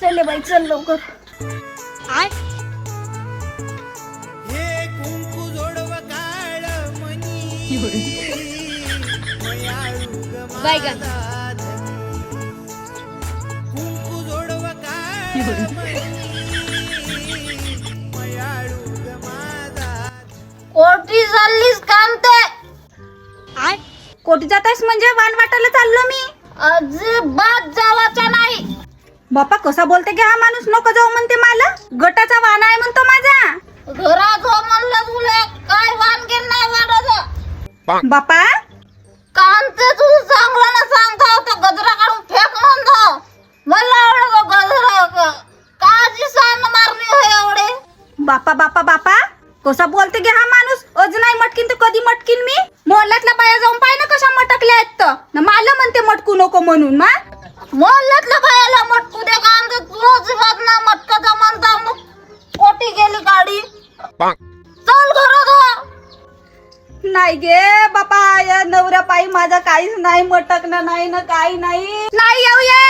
चल बाई चल लवकर. हे कुंकू जोडव काळ मनी. मयाळू ग काळ मनी. मयाळू ग माझा कोटी चाललीस कोटी जातास म्हणजे वाण वाटायला चाललो मी. अजिबात बापा कसा बोलते की हा माणूस? नको जाऊ म्हणते मला. गटाचा वाण आहे म्हणतो माझा. घरात हो म्हणलं तुला. काय वाण घेण नाही वाटायचं. बापा. कांते तू चांगला ना सांगता होता. गजरा काढून फेक म्हणतो. मला आवडतो गजरा. काची सान मारली हो एवढे. बापा बापा बापा. कसा बोलते की हा माणूस? अजून नाही मटकीन तर कधी मटकीन मी? मोहल्ल्यातल्या बाया जाऊन पाय ना कशा मटकल्या आहेत तर? न मला म्हणते मटकू नको म्हणून मा. मोहल्ल्यातल्या बायाला मटकू दे का आणि तू अजिबात ना मटकाचा म्हणता मग कोटी गेली गाडी. चल घरात हो. नाही गे बापा या नवऱ्या पायी माझा काहीच नाही मटकणं नाही ना काही नाही. नाही येऊ ये.